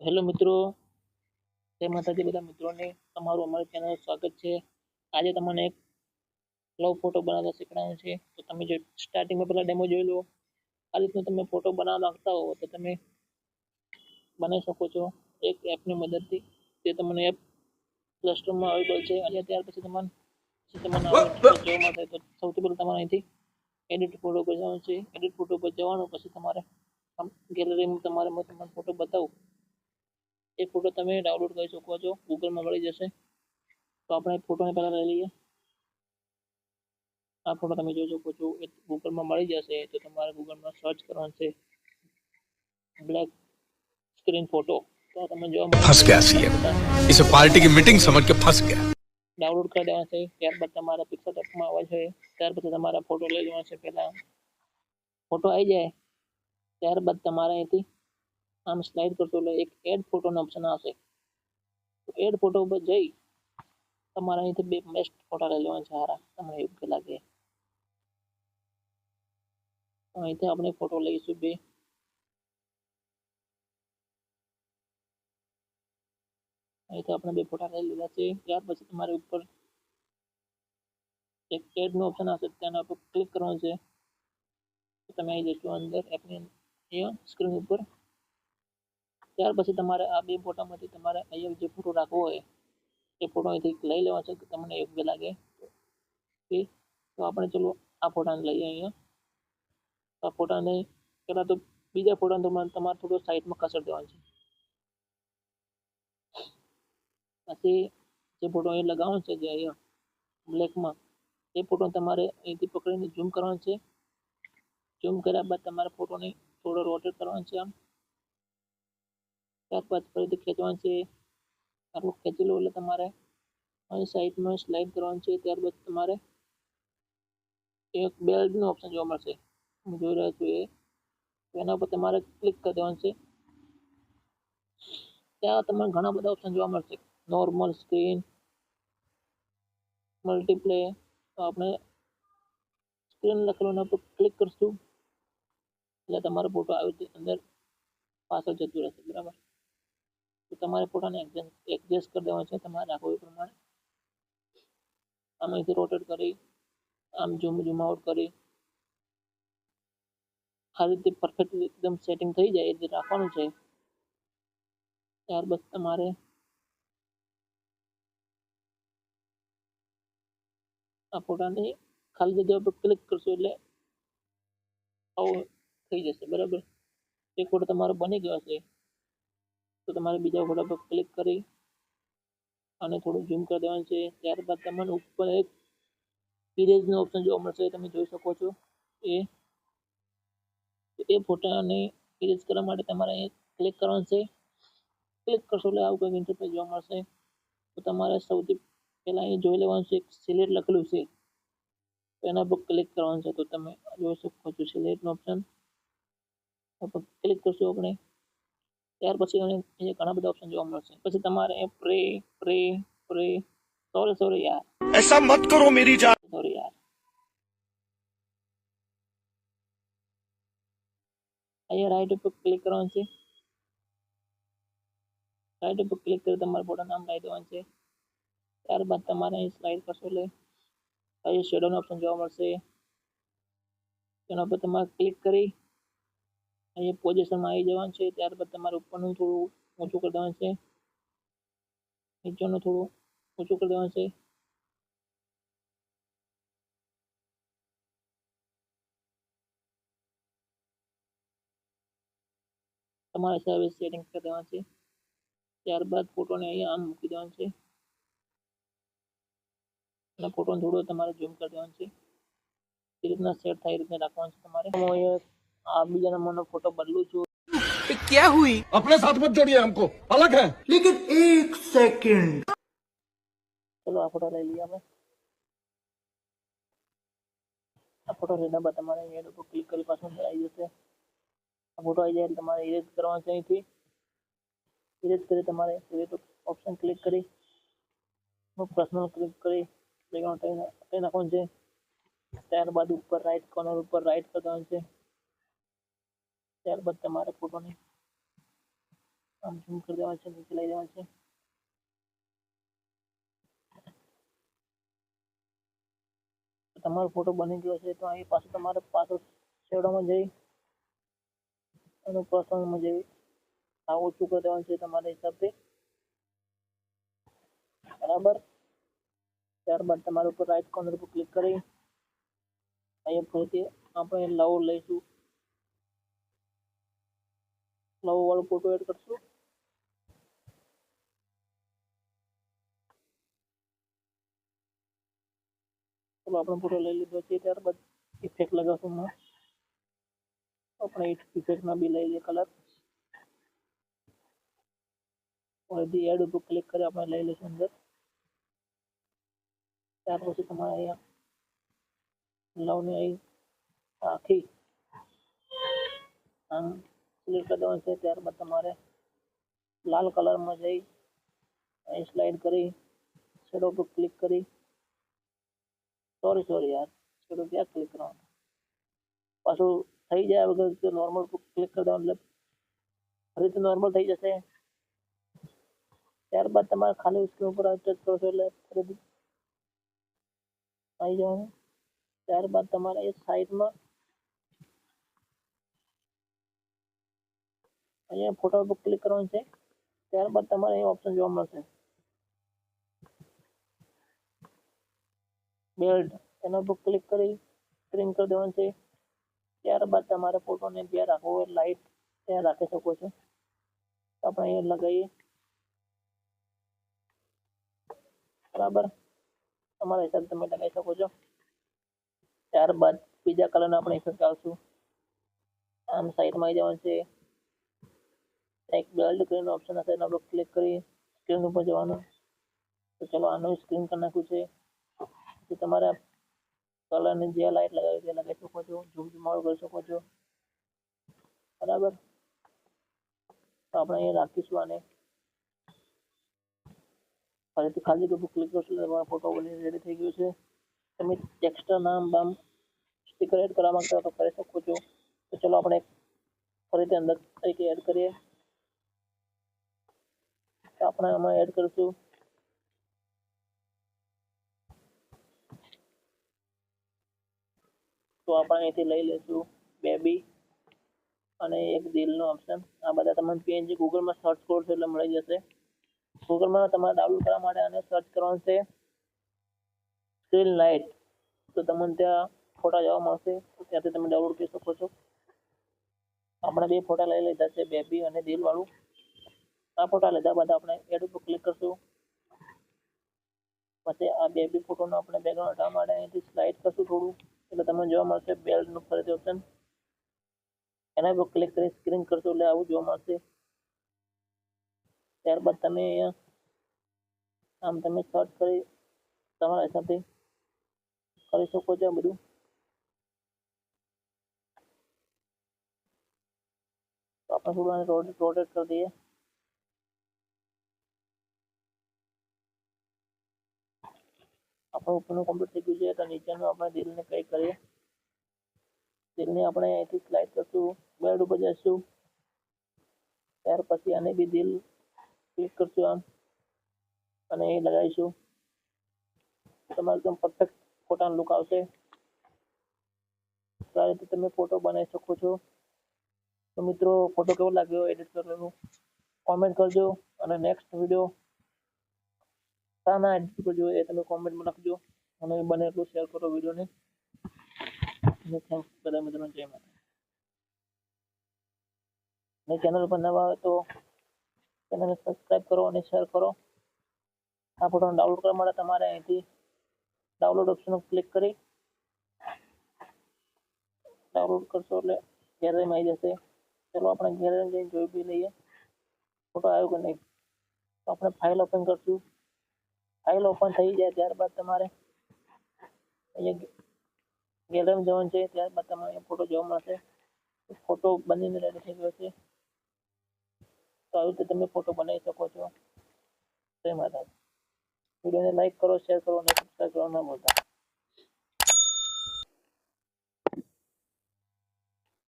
Hello મિત્રો. જય માતાજી બધા મિત્રોને. તમારું અમારી ચેનલ સ્વાગત છે. આજે તમને એક લવ ફોટો બનાવતા શીખવાનું છે. તો તમે જો સ્ટાર્ટિંગમાં પહેલાં ડેમો જોઈ લો. આ રીતનો તમે ફોટો બનાવવા માંગતા હો તો તમે બનાવી શકો છો એક એપની મદદથી. તે તમને એપ પ્લે સ્ટોરમાં અવેલેબલ છે. અને ત્યાર પછી તમારે તમને જોવા મળશે તો સૌથી પહેલાં તમારે અહીંથી એડિટ ફોટો પર જવાનું છે. એડિટ ફોટો પર જવાનું, પછી તમારે ગેલેરીમાં તમારે હું તમને ફોટો બતાવું. એ ફોટો તમે ડાઉનલોડ કરી શકો છો ગૂગલમાં મળી જશે તો આપણે ફોટોને પહેલાં લઈ લઈએ આ ફોટો તમે જોઈ શકો છો એ ગૂગલમાં મળી જશે તો તમારે ગૂગલમાં સર્ચ કરવાનું છે બ્લેક સ્ક્રીન ફોટો તો તમે જોવા મળશે फंस गया सीएम इसे पार्टी की मीटिंग समझ के फंस गया ડાઉનલોડ કરી દેવાના છે ત્યારબાદ તમારા પિક્સલ એપમાં આવે છે ત્યાર પછી તમારા ફોટો લઈ લેવાનો છે પહેલાં ફોટો આવી જાય ત્યારબાદ તમારે અહીંથી આમ સ્લાઇડ કરશો એટલે એક એડ ફોટોનો ઓપ્શન આવશે. તો એડ ફોટો ઉપર જઈ તમારે અહીંથી બે બેસ્ટ ફોટા લઈ લેવાના છે સારા તમને યોગ્ય લાગે. અહીંથી આપણે ફોટો લઈશું બે. અહીંથી આપણે બે ફોટા લઈ લીધા છે. ત્યાર પછી તમારે ઉપર એક એડ નો ઓપ્શન આવશે તેના ઉપર ક્લિક કરવાનું છે. તમે આવી જશો અંદર એપની સ્ક્રીન ઉપર. ત્યાર પછી તમારે આ બે ફોટામાંથી તમારે અહીંયા જે ફોટો રાખવો હોય, એ ફોટો અહીંથી લઈ લેવાનો છે, તમને યોગ્ય લાગે. ઓકે, તો આપણે ચલો આ ફોટાને લઈએ અહીંયા. આ ફોટાને, પહેલાં તો બીજા ફોટાને તમારે તમારે થોડો સાઈડમાં કસર દેવાનો છે. પછી જે ફોટો અહીંયા લગાવવાનો છે, જે અહીંયા બ્લેકમાં એ ફોટો તમારે અહીંથી પકડીને ઝૂમ કરવાનો છે. ઝૂમ કર્યા બાદ તમારે ફોટોને થોડો રોટેટ કરવાનો છે આમ. ત્યારબાદ ફરીથી ખેંચવાનું છે. આટલું ખેંચી લો એટલે તમારે અહીં સાઈડમાં સ્લાઇડ કરવાનું છે. ત્યારબાદ તમારે એક બેલ્ટનું ઓપ્શન જોવા મળશે. હું જોઈ રહ્યો છું એના ઉપર તમારે ક્લિક કરી દેવાનું છે. ત્યાં તમને ઘણા બધા ઓપ્શન જોવા મળશે. નોર્મલ સ્ક્રીન મલ્ટીપ્લે તો આપણે સ્ક્રીન લખેલું એના પર ક્લિક કરશું. એટલે તમારો ફોટો આવી અંદર પાછળ જતું રહેશે. બરાબર? તો તમારે ફોટાને એડજસ્ટ કરી દેવાનો છે. તમારે રાખવું એ પ્રમાણે. આમ અહીંથી રોટેટ કરી, આમ ઝૂમ ઝૂમ આઉટ કરી. આ રીતે પરફેક્ટ એકદમ સેટિંગ થઈ જાય એ રીતે રાખવાનું છે. ત્યારબાદ તમારે આ ફોટાને ખાલી જગ્યા પર ક્લિક કરશો એટલે આવું થઈ જશે, બરાબર? એક ફોટો તમારો બની ગયો છે તો તમારે બીજા ફોટા પર ક્લિક કરી અને થોડું ઝૂમ કરી દેવાનું છે. ત્યારબાદ તમને ઉપર એક ઇરેઝનો ઓપ્શન જોવા મળશે, તમે જોઈ શકો છો. એ એ ફોટાને ઇરેઝ કરવા માટે તમારે અહીંયા ક્લિક કરવાનું છે. ક્લિક કરશો એટલે આવું કંઈક ઇન્ટરફેસ જોવા મળશે. તો તમારે સૌથી પહેલાં અહીં જોઈ લેવાનું છે સિલેક્ટ લખેલું છે. એના પર ક્લિક કરવાનું છે. તો તમે જોઈ શકો છો સિલેક્ટનો ઓપ્શન ક્લિક કરશું આપણે. ત્યાર પછી અહીંયા ઘણા બધા ઓપ્શન જોવા મળશે. પછી તમારે પ્રે પ્રે પ્રે સોરી સોરી યાર. એસા મત કરો મેરી જાન સોરી યાર. અહીંયા રાઈટ ઉપર ક્લિક કરવાનું છે. રાઈટ ઉપર ક્લિક કરી તમારે પોતાનું નામ લઈ દેવાનું છે. ત્યારબાદ તમારે અહીં સ્લાઇડ કરશો એટલે અહીં શેડોનો ઓપ્શન જોવા મળશે. તેના પર તમારે ક્લિક કરી અહીંયા પોઝિશનમાં આવી જવાનું છે, ત્યારબાદ તમારે ઉપરનું થોડું ઓછું કરી દેવાનું છે, નીચેનું થોડું ઓછું કરી દેવાનું છે. તમારે સર્વિસ સેટિંગ કરી દેવાનું છે. ત્યારબાદ ફોટોને અહીંયા આમ મૂકી દેવાનું છે. અને ફોટોને થોડો તમારે ઝૂમ કરી દેવાનું છે. એ રીતના સેટ થાય, એ રીતના રાખવાનું છે તમારે. હું અહીંયા બીજા નંબરનો ફોટો બદલું છું क्या हुई अपने साथ मत जोड़िए हमको अलग है लेकिन एक सेकंड ચલો આ ફોટો લઈ લઈએ આપણે આ ફોટો લીધા બાદ તમારે અહીંયા ઉપર ક્લિક કરી પાછું અંદર આવી જશે આ ફોટો આવી જાય એટલે તમારે ઇરેજ કરવાનો છે અહીંથી ઇરેજ કરી તમારે સિલેક્ટ ઓપ્શન ક્લિક કરી પર્સનલ ક્લિક કરી બેકગ્રાઉન્ડ કરી નાખવાનું છે ત્યારબાદ ઉપર રાઈટ કોર્નર ઉપર રાઈટ કરવાનું છે ત્યારબાદ તમારે ફોટોને આમ ઝૂમ કરી દેવાનું છે, નીચે લઈ દેવાનું છે. તમારો ફોટો બની ગયો છે, તો અહીં પાછું તમારે પાછો શેડોમાં જઈ અને પ્રસંગમાં જઈ આ ઓછું કરી દેવાનું છે તમારા હિસાબથી બરાબર? ત્યારબાદ તમારા ઉપર રાઈટ કોર્નર ઉપર ક્લિક કરી. અહીંયા ફરીથી આપણે લવ લઈશું. લવ વાળો ફોટો એડ કરશું. ચલો, આપણે ફોટો લઈ લીધો છે ત્યારબાદ ઇફેક્ટ લગાવશું હમણાં. આપણે ઇફેક્ટમાં બી લઈ લઈએ કલર હજી એડ ઉપર ક્લિક કરી આપણે લઈ લઈશું અંદર. ત્યાર પછી તમારે અહીંયા લવને અહીં આખી. આમ સિલેક્ટ કરી છે. ત્યારબાદ તમારે લાલ કલરમાં જઈ અહીં સ્લાઇડ કરી શેડો પર ક્લિક કરી. સોરી સોરી યાર. શેડો ક્યાં ક્લિક કરવાનું? પાછું થઈ જાય વગર નોર્મલ ક્લિક કરી દેવાનું. એટલે ફરીથી નોર્મલ થઈ જશે. ત્યારબાદ તમારે ખાલી સ્ક્રીન ઉપર ટચ કરશો એટલે ફરીથી આવી જવાનું. ત્યારબાદ તમારે એ સાઈડમાં અહીંયા ફોટા પર ક્લિક કરવાનું છે. ત્યારબાદ તમારે અહીં ઓપ્શન જોવા મળશે. બેલ્ટ એના પર ક્લિક કરી સ્ક્રીન કરી દેવાનું છે. ત્યારબાદ તમારે ફોટોને જ્યાં રાખવો હોય લાઇટ ત્યાં રાખી શકો છો. આપણે અહીંયા લગાવીએ. બરાબર? તમારા હિસાબ તમે લગાવી શકો છો. ત્યારબાદ બીજા કલરનો આપણે ઇફેક્ટ આવશું આમ સાઈડમાં આવી જવાનું છે. એક બેલ્ડ કરીને ઓપ્શન હશે એના આપણે ક્લિક કરી સ્ક્રીન ઉપર જવાનું તો ચલો આનું સ્ક્રીન કરી નાખ્યું છે તો તમારે કલરને જે લાઇટ લગાવી તે લગાવી શકો છો ઝૂમ ઝુમાડો કરી શકો છો બરાબર તો આપણે અહીંયા રાખીશું આને ફરીથી ખાલી જગ્યા ક્લિક કરશો એટલે તમારો ફોટો બની રેડી થઈ ગયો છે તમે ટેક્સ્ટના નામ બામ સ્ટીકર એડ કરવા માંગતા હો તો કરી શકો છો તો ચલો આપણે ફરીથી અંદર તરીકે એડ કરીએ આપણે આમાં એડ કરીશું. તો આપણે અહીંથી લઈ લઈશું બેબી અને એક દિલનો ઓપ્શન આ બધા તમને પીએનજી ગૂગલમાં સર્ચ કરશો એટલે મળી જશે. ગૂગલમાં તમારે ડાઉનલોડ કરવા માટે આને સર્ચ કરવાનું છે. સ્ક્રીન લાઇટ તો તમને ત્યાં ફોટા જોવા મળશે. ત્યાંથી તમે ડાઉનલોડ કરી શકો છો. આપણે બે ફોટા લઈ લીધા છે, બેબી અને દિલ વાળું આ ફોટા લીધા બાદ આપણે એડ ઉપર ક્લિક કરશું. પછી આ બેબી ફોટોનો આપણે બેકગ્રાઉન્ડ હટાવવા માટે અહીંથી સ્લાઇડ કરશું થોડું. એટલે તમને જોવા મળશે બેલ્ટનું ફરીથી ઓપ્શન એના પર ક્લિક કરી સ્ક્રીન કરશો એટલે આવું જોવા મળશે. ત્યારબાદ તમે અહીંયા આમ તમે સર્ચ કરી તમારા હિસાબથી કરી શકો છો બધું. આપણે થોડું રોટેટ કરી દઈએ. આપણું ઉપરનું કમ્પ્લીટ થઈ ગયું છે તો નીચેનું આપણે દિલને કંઈ કરીએ. દિલને આપણે અહીંથી સ્લાઇડ કરશું બેડ ઉપર જઈશું. ત્યાર પછી આને બી દિલ ક્લિક કરશું આમ. અને એ લગાવીશું. તમારે એકદમ પરફેક્ટ ફોટાનો લુક આવશે. આ રીતે તમે ફોટો બનાવી શકો છો. તો મિત્રો ફોટો કેવો લાગ્યો? એડિટ કરવાનું. કોમેન્ટ કરજો. અને નેક્સ્ટ વીડિયો શાના એડિટ જોઈએ તમે કોમેન્ટમાં લખજો. અને બને એટલું શેર કરો વિડીયોને અને થેન્ક્સ બધા મિત્રોને, જય માતા અને ચેનલ પર નવા આવે તો ચેનલને સબસ્ક્રાઇબ કરો અને શેર કરો. આ ફોટોને ડાઉનલોડ કરવા માટે તમારે અહીંથી ડાઉનલોડ ઓપ્શન ક્લિક કરી ડાઉનલોડ કરશો એટલે ગેલેરીમાં આવી જશે. ચલો, આપણે ગેલેરીમાં જઈને જોઈ બી લઈએ. ફોટો આવ્યો કે નહીં? તો આપણે ફાઇલ ઓપન કરશું. ફાઇલ ઓપન થઈ જાય ત્યારબાદ તમારે અહીંયા ગેલેરીમાં જવાનું છે, ત્યારબાદ તમારે ફોટો જોવા મળશે. ફોટો બનીને રેડી થઈ ગયો છે. તો આવી રીતે તમે ફોટો બનાવી શકો છો. જય માતા વિડીયોને લાઈક કરો શેર કરો અને સબસ્ક્રાઈબ કરવા ના ભૂલતા.